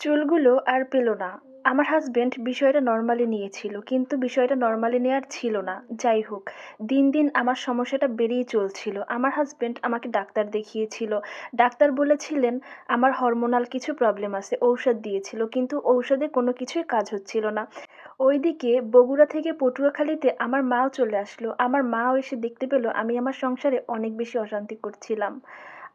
চুলগুলো আর পেল না। আমার হাজবেন্ড বিষয়টা নর্মালি নিয়েছিল, কিন্তু বিষয়টা নর্মালি নেওয়ার ছিল না। যাই হোক, দিন দিন আমার সমস্যাটা বেড়েই চলছিল। আমার হাজবেন্ড আমাকে ডাক্তার দেখিয়েছিল। ডাক্তার বলেছিলেন, আমার হরমোনাল কিছু প্রবলেম আছে, ঔষধ দিয়েছিল, কিন্তু ঔষধে কোনো কিছুই কাজ হচ্ছিল না। ওইদিকে বগুড়া থেকে পটুয়াখালীতে আমার মাও চলে আসলো। আমার মাও এসে দেখতে পেল, আমি আমার সংসারে অনেক বেশি অশান্তি করছিলাম।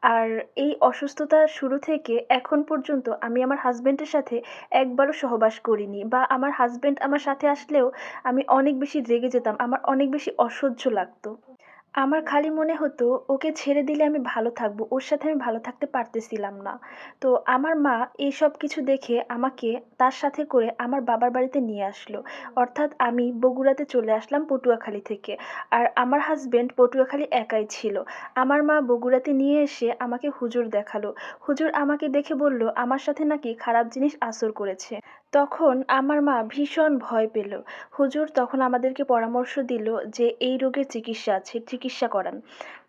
আর এই অসুস্থতার শুরু থেকে এখন পর্যন্ত আমি আমার হাজব্যান্ডের সাথে একবারও সহবাস করিনি বা আমার হাজব্যান্ড আমার সাথে আসলেও আমি অনেক বেশি রেগে যেতাম, আমার অনেক বেশি অসহ্য লাগতো। আমার খালি মনে হতো, ওকে ছেড়ে দিলে আমি ভালো থাকব, ওর সাথে আমি ভালো থাকতে পারতেছিলাম না। তো আমার মা এইসব কিছু দেখে আমাকে তার সাথে করে আমার বাবার বাড়িতে নিয়ে আসলো। অর্থাৎ আমি বগুড়াতে চলে আসলাম পটুয়াখালী থেকে। আর আমার হাজবেন্ড পটুয়াখালী একাই ছিল। আমার মা বগুড়াতে নিয়ে এসে আমাকে হুজুর দেখাল। হুজুর আমাকে দেখে বলল, আমার সাথে নাকি খারাপ জিনিস আসর করেছে। তখন আমার মা ভীষণ ভয় পেল। হুজুর তখন আমাদেরকে পরামর্শ দিল যে এই রোগের চিকিৎসা আছে, চিকিৎসা করান।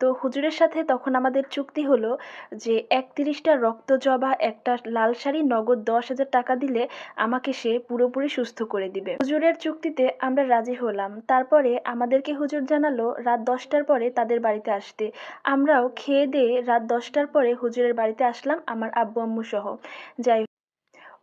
তো হুজুরের সাথে তখন আমাদের চুক্তি হলো যে একত্রিশটা রক্ত জবা একটা লাল শাড়ি, নগদ দশ হাজার টাকা দিলে আমাকে সে পুরোপুরি সুস্থ করে দিবে। হুজুরের চুক্তিতে আমরা রাজি হলাম। তারপরে আমাদেরকে হুজুর জানালো রাত দশটার পরে তাদের বাড়িতে আসতে। আমরাও খেয়ে দিয়ে রাত দশটার পরে হুজুরের বাড়িতে আসলাম, আমার আব্বু আম্মু সহ। যাই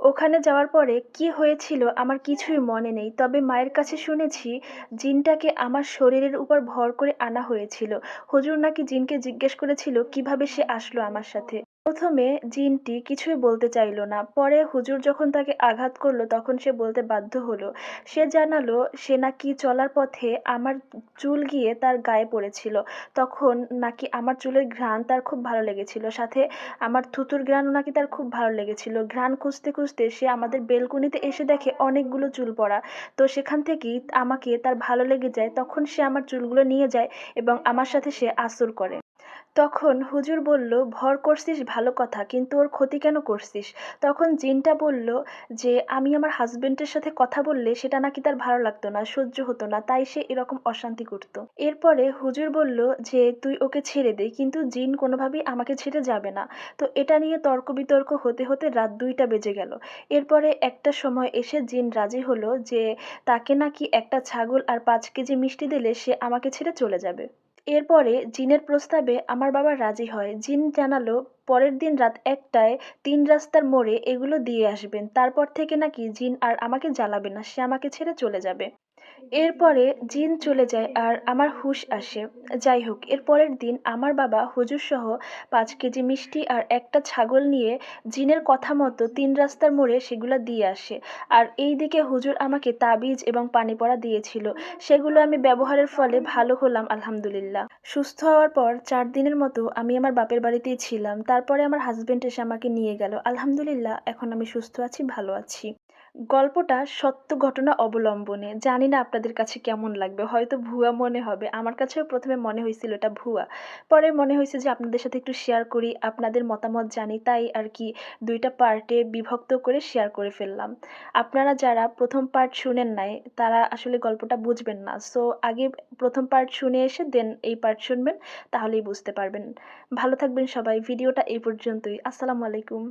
ওখানে যাওয়ার পরে কি হয়েছিল আমার কিছুই মনে নেই। তবে মায়ের কাছে শুনেছি, জিনটাকে আমার শরীরের উপর ভর করে আনা হয়েছিল। হুজুর নাকি জিনকে জিজ্ঞেস করেছিল, কীভাবে সে আসলো আমার সাথে? প্রথমে জিনটি কিছুই বলতে চাইল না। পরে হুজুর যখন তাকে আঘাত করল, তখন সে বলতে বাধ্য হলো। সে জানালো, সে নাকি চলার পথে আমার চুল গিয়ে তার গায়ে পড়েছিল। তখন নাকি আমার চুলের ঘ্রাণ তার খুব ভালো লেগেছিল। সাথে আমার থুতুর ঘ্রাণও নাকি তার খুব ভালো লেগেছিল। ঘ্রাণ খুঁজতে খুঁজতে সে আমাদের বেলকুনিতে এসে দেখে অনেকগুলো চুল পড়া। তো সেখান থেকেই আমাকে তার ভালো লেগে যায়। তখন সে আমার চুলগুলো নিয়ে যায় এবং আমার সাথে সে আসর করে। তখন হুজুর বলল, ভর করছিস ভালো কথা, কিন্তু ওর ক্ষতি কেন করছিস? তখন জিনটা বলল যে, আমি আমার হাজবেন্ডের সাথে কথা বললে সেটা নাকি তার ভালো লাগতো না, সহ্য হতো না, তাই সে এরকম অশান্তি করত। এরপরে হুজুর বলল যে, তুই ওকে ছেড়ে দে, কিন্তু জিন কোনোভাবেই আমাকে ছেড়ে যাবে না। তো এটা নিয়ে তর্ক বিতর্ক হতে হতে রাত দুইটা বেজে গেল। এরপরে একটা সময় এসে জিন রাজি হলো যে, তাকে নাকি একটা ছাগল আর পাঁচ কেজি মিষ্টি দিলে সে আমাকে ছেড়ে চলে যাবে। এরপরে জিনের প্রস্তাবে আমার বাবা রাজি হয়। জিন জানালো পরের দিন রাত একটায় তিন রাস্তার মোড়ে এগুলো দিয়ে আসবেন। তারপর থেকে নাকি জিন আর আমাকে জ্বালাবে না, সে আমাকে ছেড়ে চলে যাবে। এরপরে জিন চলে যায় আর আমার হুশ আসে। যাই হোক, এর পরের দিন আমার বাবা, হুজুর সহ পাঁচ কেজি মিষ্টি আর একটা ছাগল নিয়ে জিনের কথা মতো তিন রাস্তার মোড়ে সেগুলো দিয়ে আসে। আর এই দিকে হুজুর আমাকে তাবিজ এবং পানি পড়া দিয়েছিল। সেগুলো আমি ব্যবহারের ফলে ভালো হলাম, আলহামদুলিল্লাহ। সুস্থ হওয়ার পর চার দিনের মতো আমি আমার বাপের বাড়িতেই ছিলাম। তারপরে আমার হাজব্যান্ড এসে আমাকে নিয়ে গেল। আলহামদুলিল্লাহ এখন আমি সুস্থ আছি ভালো আছি। গল্পটা সত্য ঘটনা অবলম্বনে। জানি না আপনাদের কাছে কেমন লাগবে, হয়তো ভুয়া মনে হবে। আমার কাছেও প্রথমে মনে হয়েছিল এটা ভুয়া। পরে মনে হয়েছে যে আপনাদের সাথে একটু শেয়ার করি, আপনাদের মতামত জানি, তাই আর কি দুইটা পার্টে বিভক্ত করে শেয়ার করে ফেললাম। আপনারা যারা প্রথম পার্ট শুনেন নাই, তারা আসলে গল্পটা বুঝবেন না। সো আগে প্রথম পার্ট শুনে এসে দেন এই পার্ট শুনবেন, তাহলেই বুঝতে পারবেন। ভালো থাকবেন সবাই। ভিডিওটা এই পর্যন্তই। আসসালামু আলাইকুম।